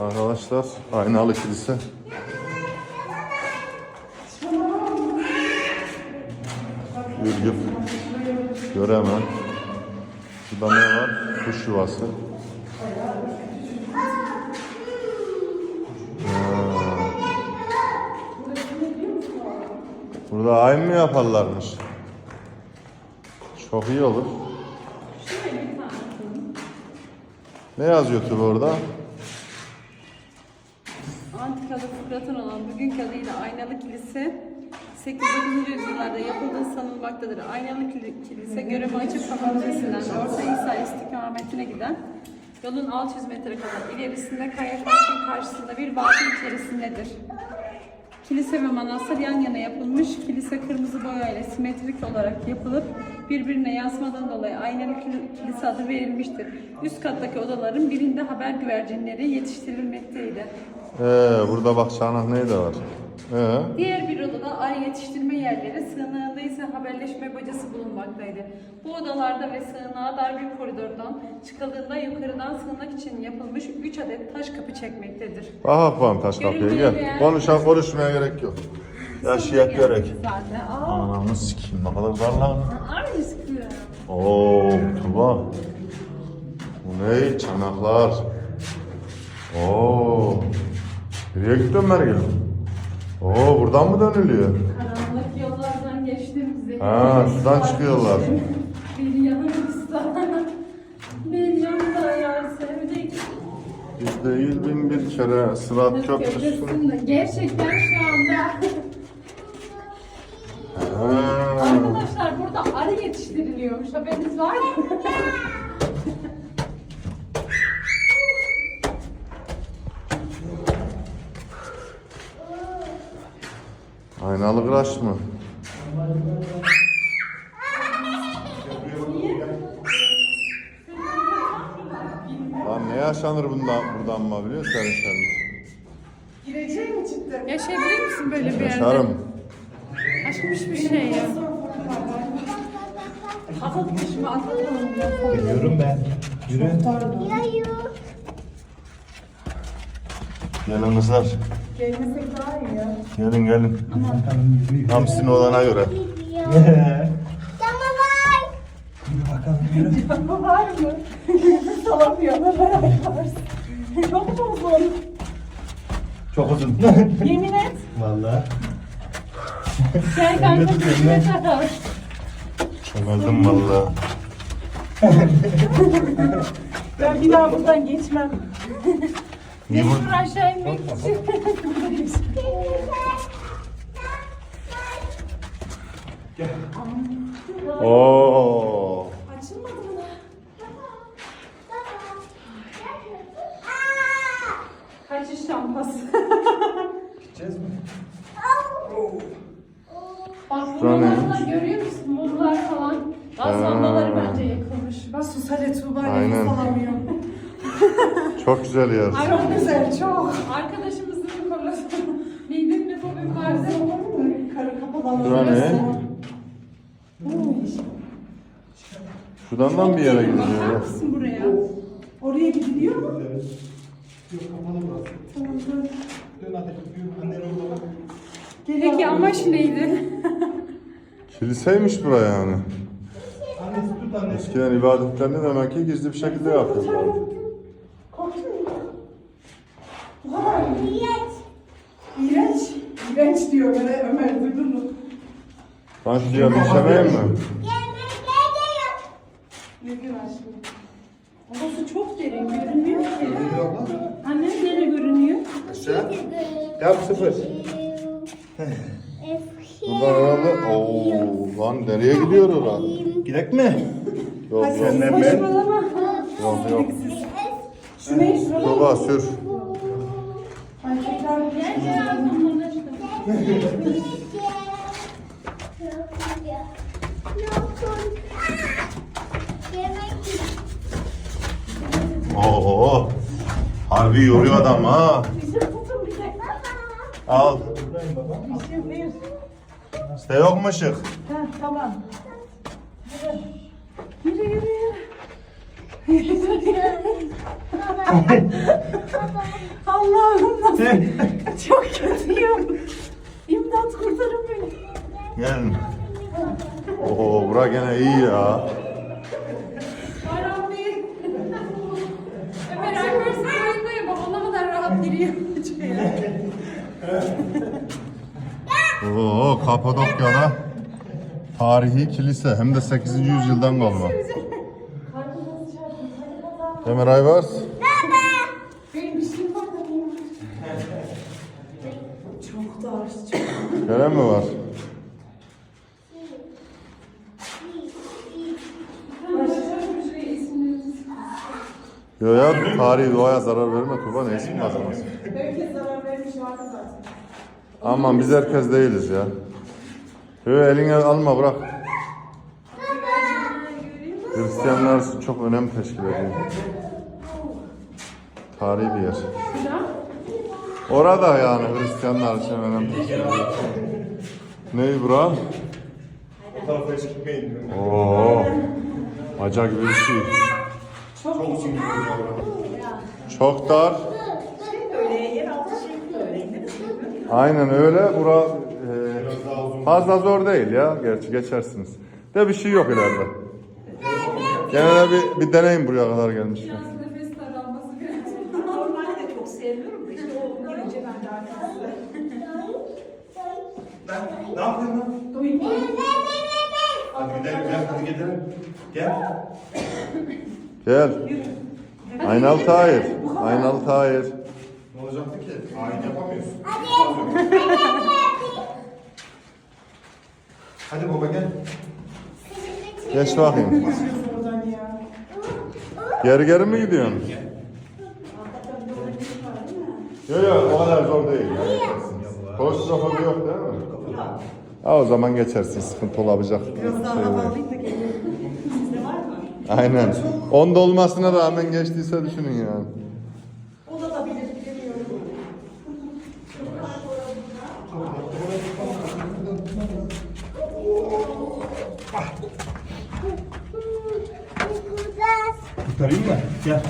Arkadaşlar aynalı kilise. Ürgüp göremem. Burada ne var? Kuş yuvası. Burada ay mı yaparlarmış? Çok iyi olur. Ne yazıyor tabi orada? Antikada fıkratın olan bugünkü adıyla Aynalı Kilise 8. 9. yüzyıllarda yapıldığı sanılmaktadır. Aynalı Kili- Kilise Göreme Açık Müzesi'nden Orta İsa istikametine giden yolun 600 metre kadar ilerisinde Kaya Taş'ın karşısında bir vakı içerisindedir. Kilise ve manastır yan yana yapılmış. Kilise kırmızı boyayla simetrik olarak yapılıp birbirine yansımadan dolayı aynalı kil- kilise adı verilmiştir. Üst kattaki odaların birinde haber güvercinleri yetiştirilmekteydi. Ee, burada bak çanak neyi de var. Ee, Diğer bir odada arı yetiştirme yerleri, sığınağında ise haberleşme bacası bulunmaktaydı. Bu odalarda ve sığınağa dar bir koridordan çıkıldığında yukarıdan sığınak için yapılmış 3 adet taş kapı çekmektedir. bak bakalım taş kapıya gel. Konuşan konuşmaya gerek yok. Gerek. Zaten. Aa, Anamı sikeyim ne kadar var lan. aynı sıkıyor. Oo Tuba. Bu ne? Çanaklar. Oo. Nereye gittin Mergül? Oo buradan mı dönülüyor? Karanlık yollardan geçtiğimizde Ha, şuradan çıkıyorlar. Bir yanımızda bir yanda yar sevdik. Biz değil bin bir kere Sırat Köprüsü. Köprüsünde. Gerçekten şu anda Ha. arkadaşlar burada arı yetiştiriliyormuş haberiniz var mı? Aynalı kıraş mı? Lan ne yaşanır bundan buradan mı biliyor musun sen? Gireceğim mi cidden? Yaşayabilir misin böyle bir yerde? Yaşarım. Aşmış bir şey ya. Geliyorum ben. Yürü. Gelin kızlar. Gelmesek daha iyi ya. Gelin gelin. Bakalım yürü. Tam sizin olana göre. Yürü bakalım yürü. Ama var mı? Nefes alamıyorlar. Ayaklarsın. Çok mu uzun? Çok uzun. Yemin et. Vallahi. Gel kanka takar. Çömeldim valla. Ben bir daha buradan geçmem. Niye bu? Mecbur aşağı inmek için. Oo. Açılmadı mı? Kaçış şampası. Gideceğiz mi? Bak buralarda neymiş? görüyor Ha. lambaları bence yakılmış. Bak sus hadi Tuğba Aynen. nefes alamıyorum. Çok güzel yer. Çok güzel çok. Arkadaşımızın kolası. Miden bir fobim vardı. Karı kapalı Şura ne? Şuradan da mı bir yere Bakar gidiyor? mısın buraya? Oraya gidiliyor mu? Yok kapalı burası. Tamam dur. Dön hadi. Yürü. Annen orada bak. Peki amaç neydi? Kiliseymiş bura yani. Annesi. Eskiden ibadetlerini demek ki gizli bir şekilde yapıyorlar. Korktun mu? Bu kadar mı? İğrenç. İğrenç diyor Ömer, Ömer duydun mu? Ben şuraya bir işemeyeyim mi? Ne diyor aşkım? Orası çok derin görünmüyor ki. Annem nereye görünüyor? Yap sıfır. Buradan herhalde... Oo, lan nereye gidiyor orada? Gidek mi? Yok yok. Senden ben. Saçmalama. Yok yok. Şu ne? Şu ne? Tuba sür. Ay tekrar. Oo. Harbi yoruyor adam ha. Al. İşte yok mu ışık? Ha, tamam. Yürü yürü yürü. Allah'ım nasıl? Çok kötüyüm. İmdat kurtarın beni. Gel. Oo bura gene iyi ya. Ömer Alper sarayında ya babam ne kadar rahat giriyor. Oo Kapadokya'da tarihi kilise hem de 8. yüzyıldan kalma. Ömer Aybars. Benim bir şeyim var da benim. Çok dar, çok Gelen mi var? Yo ya tarihi doğaya zarar verme Tuba ne isim kazanmaz. Herkes zarar vermiş vardı zaten. Aman biz herkes değiliz ya. Yo eline alma bırak. Hristiyanlar için çok önem teşkil ediyor. Tarihi bir yer. Orada yani Hristiyanlar için önem teşkil ediyor. Ney bura? O tarafa hiç gitmeyin. Oo. Aca gibi bir şey. Çok Çok dar. Öyle yeraltı şey öyle. Aynen öyle. Bura e, fazla zor değil ya. Gerçi geçersiniz. De bir şey yok ileride. Gene de bir, bir deneyin buraya kadar gelmişken. Nefes daralması biraz. Normalde de çok sevmiyorum da işte o girince ben de artık Ne yapıyorsun lan? Hadi gidelim gel hadi gidelim. Gel. Gel. Aynalı Tahir. Aynalı Tahir. Olacaktı ki? Ayin yapamıyorsun. Hadi baba gel. Geç bakayım. Geri geri mi gidiyorsun? Yok yok o kadar zor değil. Klostrofobi yok değil mi? Ha o zaman geçersin. Sıkıntı olabilecek. bir Biraz daha havalıyım da geliyorum. Sizde var mı? Aynen. Onda olmasına rağmen geçtiyse düşünün yani. O da da bilir bilemiyorum. Kurtarayım mı? Gel.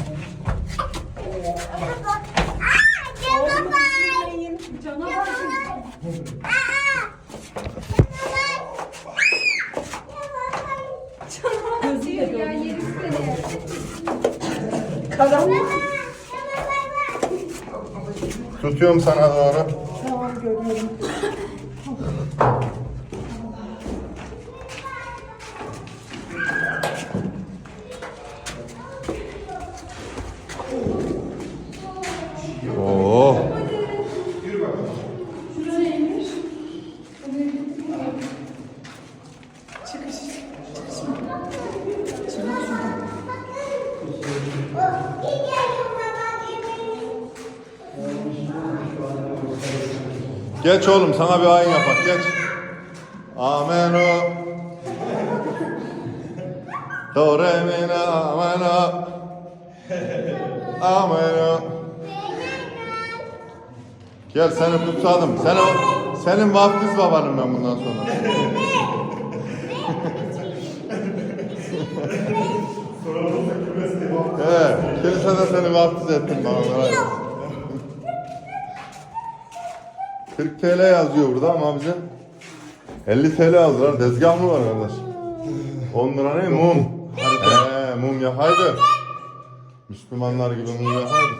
Karanlık. Tutuyorum sana doğru. Geç oğlum sana bir ayin yapak geç. Amen o. Do re mi na amen o. Amen o. Gel seni kutsadım. Sen o, senin vaftiz babanım ben bundan sonra. He, kilisede seni vaftiz ettim bana. 40 TL yazıyor burada ama bize 50 TL yazdılar. Tezgah mı var kardeş? 10 lira ne? Mum. He, mum yakaydı. Müslümanlar gibi mum yakaydı.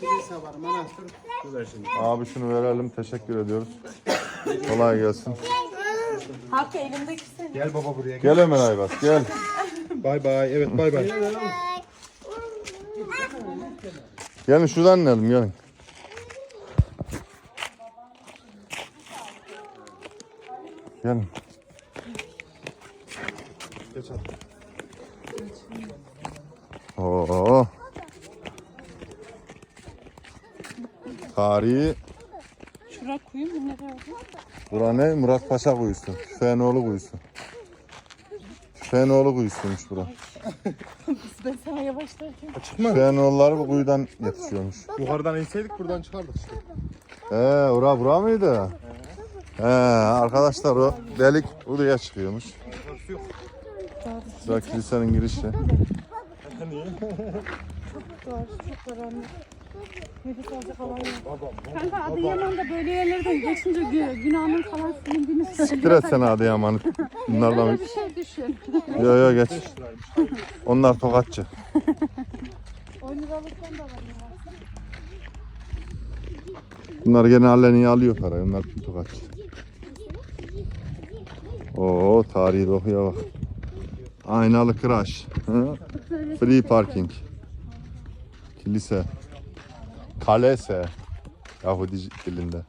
Kilise var, manastır. Güzel şimdi. Abi şunu verelim. Teşekkür ediyoruz. Kolay gelsin. Hakkı elimdeki senin. Gel baba buraya gel. Gel Ömer Aybas gel. Bay bay. Evet bay bay. Gelin şuradan inelim gelin. Gelin. Geç hadi. Oo. Tarihi Şura kuyu mu ne? Bura ne? Murat Paşa kuyusu. Tüfeğinoğlu kuyusu. Tüfeğinoğlu kuyusuymuş bura. Ben sana yavaşlarken. Tüfeğinoğulları bu kuyudan yetişiyormuş. Yukarıdan inseydik buradan çıkardık işte. He, ora bura mıydı? He, arkadaşlar o delik buraya çıkıyormuş. Bura kilisenin girişi. Çok var, çok var anne. Nefes alacak alan yok. Kanka Adıyaman'da böyle yerlerden geçince gü- günahının falan silindiğini Siktir söylüyor. et sen Adıyaman'ı. Bunlardan Öyle bir şey düşün. Yo yo geç. Onlar tokatçı. 10 liralıktan da var ya. Bunlar genelde niye alıyor parayı? Onlar tokatçı. Oo tarihi dokuya bak. Aynalı kıraş. Free parking. Kilise. Kalese. Yahudi dilinde.